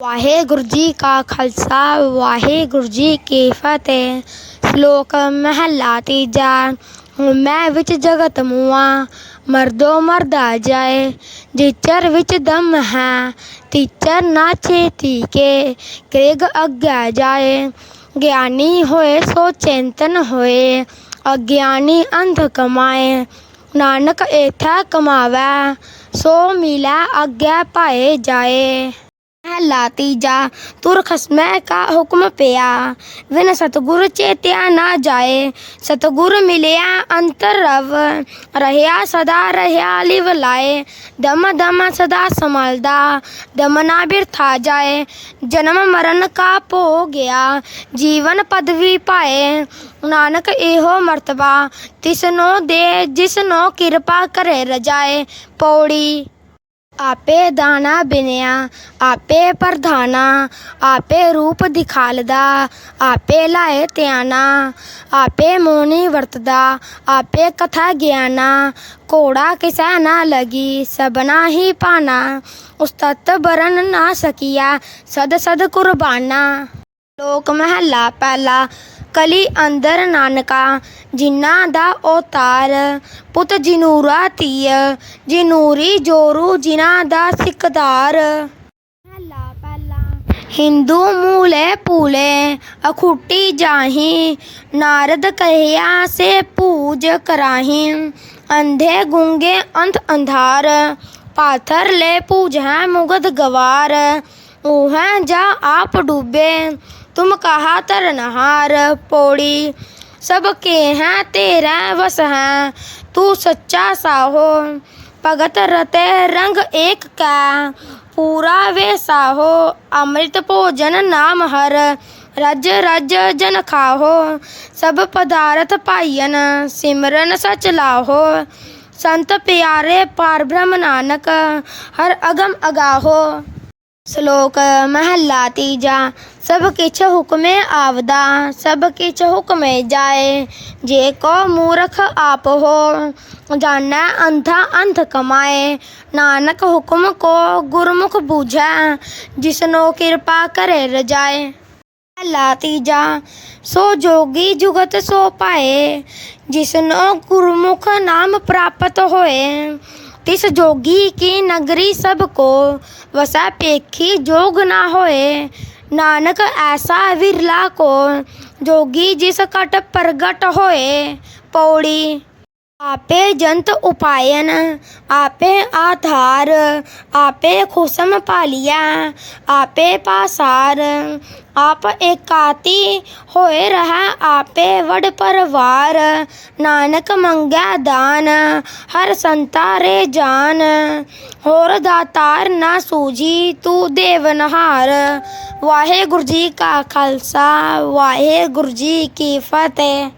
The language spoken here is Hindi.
ਵਾਹਿਗੁਰੂ ਜੀ ਕਾ ਖਾਲਸਾ, ਵਾਹਿਗੁਰੂ ਜੀ ਕੀ ਫਤਿਹ। ਸ਼ਲੋਕ ਮਹਲਾ ਤੀਜਾ ਮੈਂ ਵਿੱਚ ਜਗਤ ਮੂਆ ਮਰਦੋ ਮਰਦਾ ਜਾਏ। ਜਿਚਰ ਵਿੱਚ ਦਮ ਹੈ, ਤਿਚਰ ਨਾ ਛੇਤੀ ਕੇ, ਕ੍ਰਿਗ ਅੱਗੇ ਜਾਏ। ਗਿਆਨੀ ਹੋਏ ਸੋ ਚਿੰਤਨ ਹੋਏ, ਅਗਿਆਨੀ ਅੰਧ ਕਮਾਏ। ਨਾਨਕ ਏਥਾ ਕਮਾਵੈ, ਸੋ ਮਿਲੈ ਅੱਗੇ ਪਾਏ ਜਾਏ। लाती जा। तुरखसमय का हुक्म पिया। बिन सतगुर चेत्या ना जाए। सतगुर मिलया अंतर रव। रहया सदा रहया लिव लाए। दम दम सदा संभालदा। दम ना बिरथा जाए। जन्म मरण का पो गया। जीवन पदवी पाए। नानक एहो मर्तबा। तिसनो दे जिसनो कृपा करे रजाए। पौड़ी ਆਪੇ ਦਾਣਾ ਬਿਨਿਆ, ਆਪੇ ਪ੍ਰਧਾਨਾ, ਆਪੇ ਰੂਪ ਦਿਖਾਲਦਾ, ਆਪੇ ਲਾਏ ਧਿਆਨਾ, ਆਪੇ ਮੋਨੀ ਵਰਤਦਾ, ਆਪੇ ਕਥਾ ਗਿਆਨਾ, ਘੋੜਾ ਕਿਸੈ ਨਾ ਲਗੀ ਸਬਨਾ ਹੀ ਪਾਣਾ ਉਸਤਤ ਬਰਨ ਨਾ ਸਕੀਆ, ਸਦ ਸਦ ਕੁਰਬਾਨਾ। ਲੋਕ ਮਹੱਲਾ ਪਹਿਲਾ ਕਲੀ ਅੰਦਰ ਨਾਨਕਾ ਜਿਨ੍ਹਾਂ ਦਾ ਅਵਤਾਰ ਪੁੱਤ ਜਿਨੂਰਾ ਧੀය ਜਿਨੂਰੀ ਜੋਰੂ ਜਿਨ੍ਹਾਂ ਦਾ ਸਿਕਦਾਰ। ਮਹੱਲਾ ਪਹਿਲਾ। ਹਿੰਦੂ ਮੂਲੇ ਪੂਲੇ ਅਖੁੱਟੀ ਜਾਹੀ। ਨਾਰਦ ਕਹਿਆ ਸੇ ਪੂਜ ਕਰਾਹੀ। ਅੰਧੇ ਗੁੰਗੇ ਅੰਧ ਅੰਧਾਰ। ਪਾਥਰ ਲੈ ਪੂਜੈ ਮੁਗਦ ਗਵਾਰ। ऊहें जा आप डूबे। तुम कहा तरनहार पौड़ी। सबके हैं तेरा वस है। तू सच्चा साहो। भगत रते रंग एक का पूरा वे साहो। अमृत भोजन नाम हर। रज रज जन खाहो। सब पदार्थ पायन। सिमरन सच लाहो। संत प्यारे पार ब्रह्म नानक। हर अगम अगाहो। श्लोक महला तीजा सब किछ हुक्मे आवदा सब किच हुक्मे जाए। जे को मूर्ख आप हो, जाना अंधा अंध कमाए। नानक हुक्म को गुरमुख बूझा, जिसनो कृपा करे रजाए। महला तीजा, सो जोगी जुगत सो पाए। जिसनो गुरमुख नाम प्राप्त होए तिस जोगी की नगरी सबको वसा पेखी जोग ना होए। नानक ऐसा विरला को, जोगी जिस कट प्रगट होए। पौड़ी आपे जंत उपायन, आपे आधार, आपे खुशम पालिया, आपे पासार, आप एकाती होए रहा, आपे वड परवार, नानक मंगा दान, हर संता रे जान, होर दातार ना सूझी तू देवनहार वाहे गुरु जी का खालसा, वाहे गुरु जी की फतेह।